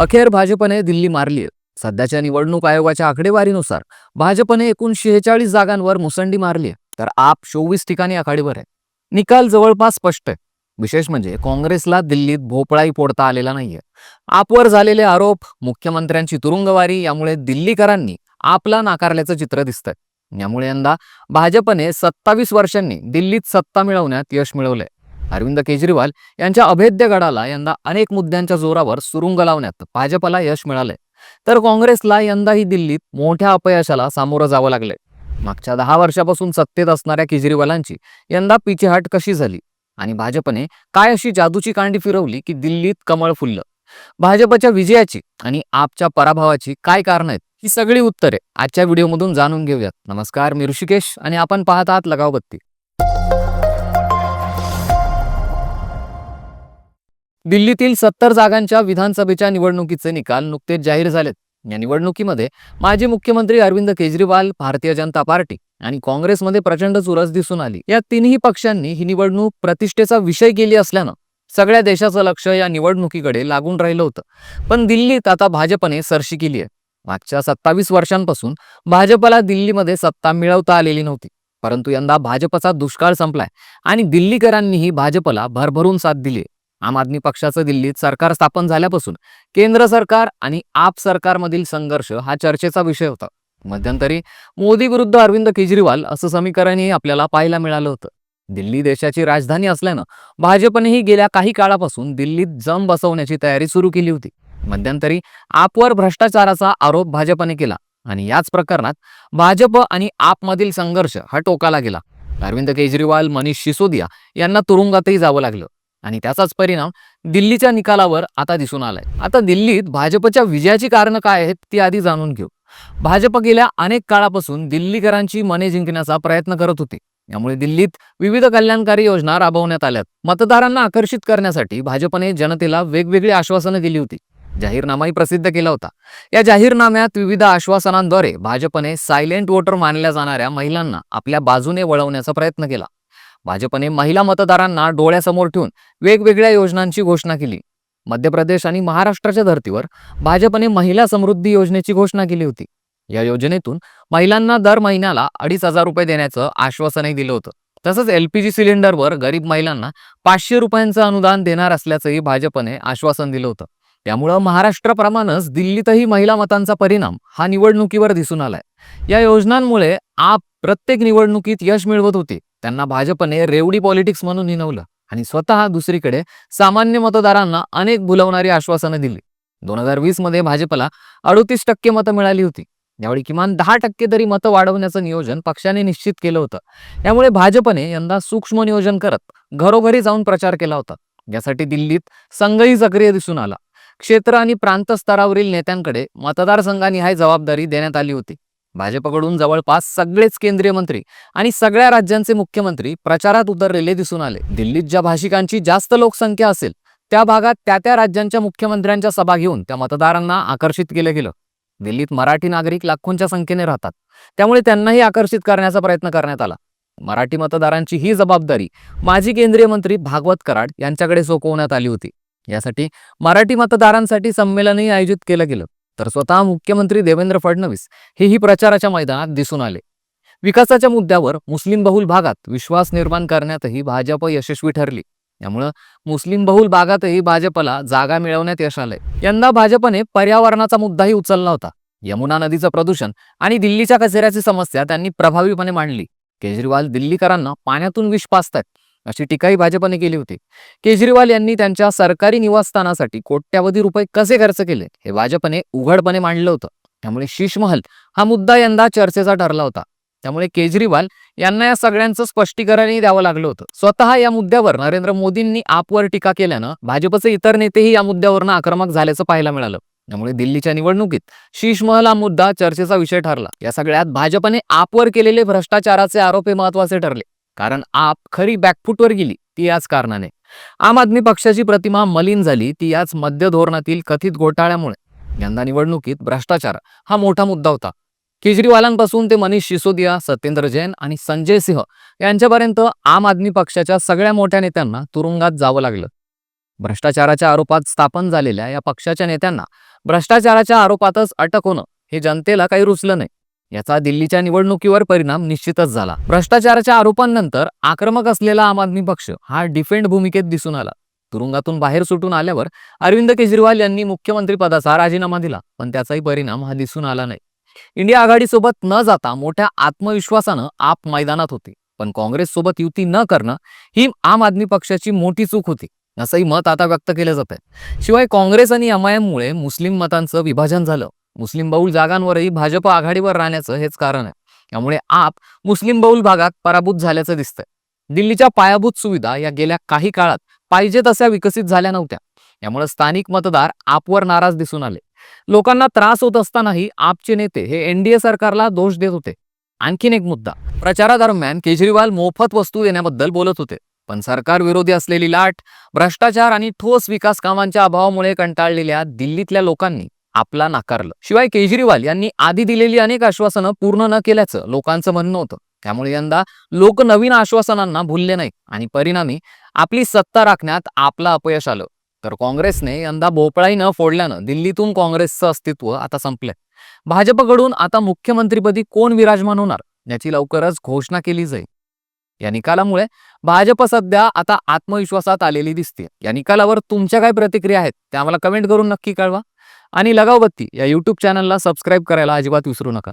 अखेर भाजपने दिल्ली मारली आहे सध्याच्या निवडणूक आयोगाच्या आकडेवारीनुसार भाजपने एकूण शेहेचाळीस जागांवर मुसंडी मारली आहे तर आप चोवीस ठिकाणी आघाडीवर आहे. निकाल जवळपास स्पष्ट आहे. विशेष म्हणजे काँग्रेसला दिल्लीत भोपळाही फोडता आलेला नाहीये. आपवर झालेले आरोप मुख्यमंत्र्यांची तुरुंगवारी यामुळे दिल्लीकरांनी आपला नाकारल्याचं चित्र दिसतंय. यामुळे यंदा भाजपने सत्तावीस वर्षांनी दिल्लीत सत्ता मिळवण्यात यश मिळवलंय. अरविंद केजरीवाल यांच्या अभेद्य गडाला यंदा अनेक मुद्द्यांच्या जोरावर सुरुंग लावण्यात भाजपला यश मिळाले तर काँग्रेसला यंदाही दिल्लीत मोठ्या अपयशाला सामोरं जावं लागलंय. मागच्या दहा वर्षापासून सत्तेत असणाऱ्या केजरीवालांची यंदा पिछेहाट कशी झाली? आणि भाजपने काय अशी जादूची कांडी फिरवली की दिल्लीत कमळ फुललं? भाजपच्या विजयाची आणि आपच्या पराभवाची काय कारण आहेत? ही सगळी उत्तरे आजच्या व्हिडिओमधून जाणून घेऊयात. नमस्कार मी ऋषिकेश आणि आपण पाहत आहात लगावबत्ती. दिल्लीतील सत्तर जागांच्या विधानसभेच्या निवडणुकीचे निकाल नुकतेच जाहीर झालेत. या निवडणुकीमध्ये माजी मुख्यमंत्री अरविंद केजरीवाल भारतीय जनता पार्टी आणि काँग्रेसमध्ये प्रचंड चुरस दिसून आली. या तिन्ही पक्षांनी ही निवडणूक प्रतिष्ठेचा विषय केली असल्यानं सगळ्या देशाचं लक्ष या निवडणुकीकडे लागून राहिलं होतं. पण दिल्लीत आता भाजपने सरशी केली आहे. मागच्या सत्तावीस वर्षांपासून भाजपला दिल्लीमध्ये सत्ता मिळवता आलेली नव्हती. परंतु यंदा भाजपचा दुष्काळ संपलाय आणि दिल्लीकरांनीही भाजपला भरभरून साथ दिली आम आदमी पक्षाचं दिल्लीत सरकार स्थापन झाल्यापासून केंद्र सरकार आणि आप सरकारमधील संघर्ष हा चर्चेचा विषय होता. मध्यंतरी मोदी विरुद्ध अरविंद केजरीवाल असं समीकरणही आपल्याला पाहायला मिळालं होतं. दिल्ली देशाची राजधानी असल्यानं भाजपनेही गेल्या काही काळापासून दिल्लीत जम बसवण्याची तयारी सुरू केली होती. मध्यंतरी आपवर भ्रष्टाचाराचा आरोप भाजपने केला आणि याच प्रकरणात भाजप आणि आपमधील संघर्ष हा टोकाला गेला. अरविंद केजरीवाल मनीष सिसोदिया यांना तुरुंगातही जावं लागलं. आणि त्याचाच परिणाम दिल्लीच्या निकालावर आता दिसून आलाय. आता दिल्लीत भाजपच्या विजयाची कारणं काय आहेत ती आधी जाणून घेऊ. भाजप गेल्या अनेक काळापासून दिल्लीकरांची मने जिंकण्याचा प्रयत्न करत होते. यामुळे दिल्लीत विविध कल्याणकारी योजना राबवण्यात आल्यात. मतदारांना आकर्षित करण्यासाठी भाजपने जनतेला वेगवेगळी आश्वासनं दिली होती. जाहीरनामाही प्रसिद्ध केला होता. या जाहीरनाम्यात विविध आश्वासनांद्वारे भाजपने सायलेंट वोटर मानल्या जाणाऱ्या महिलांना आपल्या बाजूने वळवण्याचा प्रयत्न केला. भाजपने महिला मतदारांना डोळ्यासमोर ठेवून वेगवेगळ्या योजनांची घोषणा केली. मध्य प्रदेश आणि महाराष्ट्राच्या धर्तीवर भाजपने महिला समृद्धी योजनेची घोषणा केली होती. या योजनेतून महिलांना दर महिन्याला अडीच हजार रुपये देण्याचं आश्वासनही दिलं होतं. तसंच एलपीजी सिलेंडरवर गरीब महिलांना पाचशे रुपयांचं अनुदान देणार असल्याचंही भाजपने आश्वासन दिलं होतं. त्यामुळं महाराष्ट्राप्रमाणेच दिल्लीतही महिला मतांचा परिणाम हा निवडणुकीवर दिसून आलाय. या योजनांमुळे आप प्रत्येक निवडणुकीत यश मिळवत होती. त्यांना भाजपने रेवडी पॉलिटिक्स म्हणून हिनवलं आणि स्वतः दुसरीकडे सामान्य मतदारांना अनेक भुलवणारी आश्वासनं दिली. दोन हजार वीसमध्ये भाजपला अडोतीस टक्के मतं मिळाली होती. यावेळी किमान दहा टक्के तरी मतं वाढवण्याचं नियोजन पक्षाने निश्चित केलं होतं. त्यामुळे भाजपने यंदा सूक्ष्म नियोजन करत घरोघरी जाऊन प्रचार केला होता. यासाठी दिल्लीत संघही सक्रिय दिसून आला. क्षेत्र आणि प्रांत स्तरावरील नेत्यांकडे मतदारसंघानिहाय जबाबदारी देण्यात आली होती. भाजपकडून जवळपास सगळेच केंद्रीय मंत्री आणि सगळ्या राज्यांचे मुख्यमंत्री प्रचारात उतरलेले दिसून आले. दिल्लीत ज्या भाषिकांची जास्त लोकसंख्या असेल त्या भागात त्या त्या राज्यांच्या मुख्यमंत्र्यांच्या सभा घेऊन त्या मतदारांना आकर्षित केलं गेलं. दिल्लीत मराठी नागरिक लाखोंच्या संख्येने राहतात. त्यामुळे त्यांनाही आकर्षित करण्याचा प्रयत्न करण्यात आला. मराठी मतदारांची ही जबाबदारी माजी केंद्रीय मंत्री भागवत कराड यांच्याकडे सोपवण्यात आली होती. यासाठी मराठी मतदारांसाठी संमेलनही आयोजित केलं गेलं. तर स्वतः मुख्यमंत्री देवेंद्र फडणवीस हेही प्रचाराच्या मैदानात दिसून आले. विकासाच्या मुद्द्यावर मुस्लिम बहुल भागात विश्वास निर्माण करण्यातही भाजप यशस्वी ठरली. त्यामुळं मुस्लिम बहुल भागातही भाजपला जागा मिळवण्यात यश आलंय. यंदा भाजपने पर्यावरणाचा मुद्दाही उचलला होता. यमुना नदीचं प्रदूषण आणि दिल्लीच्या कचऱ्याची समस्या त्यांनी प्रभावीपणे मांडली. केजरीवाल दिल्लीकरांना पाण्यातून विष पाचतात अशी टीकाही भाजपने केली होती. केजरीवाल यांनी त्यांच्या सरकारी निवासस्थानासाठी कोट्यावधी रुपये कसे खर्च केले हे भाजपने उघडपणे मांडलं होतं. त्यामुळे शीशमहल हा मुद्दा यंदा चर्चेचा ठरला होता. त्यामुळे केजरीवाल यांना या सगळ्यांचं स्पष्टीकरणही द्यावं लागलं होतं. स्वतः या मुद्द्यावर नरेंद्र मोदींनी आपवर टीका केल्यानं भाजपचे इतर नेतेही या मुद्द्यावरनं आक्रमक झाल्याचं पाहायला मिळालं. त्यामुळे दिल्लीच्या निवडणुकीत शीशमहल हा मुद्दा चर्चेचा विषय ठरला. या सगळ्यात भाजपने आपवर केलेले भ्रष्टाचाराचे आरोप हे महत्त्वाचे ठरले. कारण आप खरी बॅकफुटवर गेली ती याच कारणाने. आम आदमी पक्षाची प्रतिमा मलिन झाली ती याच मध्य धोरणातील कथित घोटाळ्यामुळे. यंदा निवडणुकीत भ्रष्टाचार हा मोठा मुद्दा होता. केजरीवालांपासून ते मनीष सिसोदिया सत्येंद्र जैन आणि संजय सिंह यांच्यापर्यंत आम आदमी पक्षाच्या सगळ्या मोठ्या नेत्यांना तुरुंगात जावं लागलं. भ्रष्टाचाराच्या आरोपात स्थापन झालेल्या या पक्षाच्या नेत्यांना भ्रष्टाचाराच्या आरोपातच अटक होणं हे जनतेला काही रुचलं नाही. याचा दिल्लीच्या निवडणुकीवर परिणाम निश्चितच झाला. भ्रष्टाचाराच्या आरोपांनंतर आक्रमक असलेला आम आदमी पक्ष हा डिफेंड भूमिकेत दिसून आला. तुरुंगातून बाहेर सुटून आल्यावर अरविंद केजरीवाल यांनी मुख्यमंत्री पदाचा राजीनामा दिला पण त्याचाही परिणाम हा दिसून आला नाही. इंडिया आघाडीसोबत न जाता मोठ्या आत्मविश्वासानं आप मैदानात होते पण काँग्रेस सोबत युती न करणं ही आम आदमी पक्षाची मोठी चूक होती असंही मत आता व्यक्त केलं जात आहे शिवाय काँग्रेस आणि एमआयएममुळे मुस्लिम मतांचं विभाजन झालं. मुस्लिम बहुल जागांवरही भाजप आघाडीवर राहण्याचं हेच कारण आहे. त्यामुळे आप मुस्लिम बहुल भागात पराभूत झाल्याचं दिसतंय. दिल्लीच्या पायाभूत सुविधा या गेल्या काही काळात पाहिजे तशा विकसित झाल्या नव्हत्या. यामुळे स्थानिक मतदार आपवर नाराज दिसून आले. लोकांना त्रास होत असतानाही आपचे नेते हे एनडीए सरकारला दोष देत होते. आणखीन एक मुद्दा. प्रचारादरम्यान केजरीवाल मोफत वस्तू देण्याबद्दल बोलत होते. पण सरकार विरोधी असलेली लाट भ्रष्टाचार आणि ठोस विकास कामांच्या अभावामुळे कंटाळलेल्या दिल्लीतल्या लोकांनी आपला नाकारलं. शिवाय केजरीवाल यांनी आधी दिलेली अनेक आश्वासनं पूर्ण न केल्याचं लोकांचं म्हणणं होतं. त्यामुळे यंदा लोक नवीन आश्वासनांना भुलले नाही आणि परिणामी आपली सत्ता राखण्यात आपलं अपयश आलं. तर काँग्रेसने यंदा भोपळाही न फोडल्यानं दिल्लीतून काँग्रेसचं अस्तित्व आता संपलंय. भाजपकडून आता मुख्यमंत्रीपदी कोण विराजमान होणार याची लवकरच घोषणा केली जाईल. या निकालामुळे भाजप सध्या आता आत्मविश्वासात आलेली दिसते या निकालावर तुमच्या काय प्रतिक्रिया आहेत त्या आम्हाला कमेंट करून नक्की कळवा. आणि लगावबत्ती या यूट्यूब चॅनलला सबस्क्राईब करायला अजिबात विसरू नका.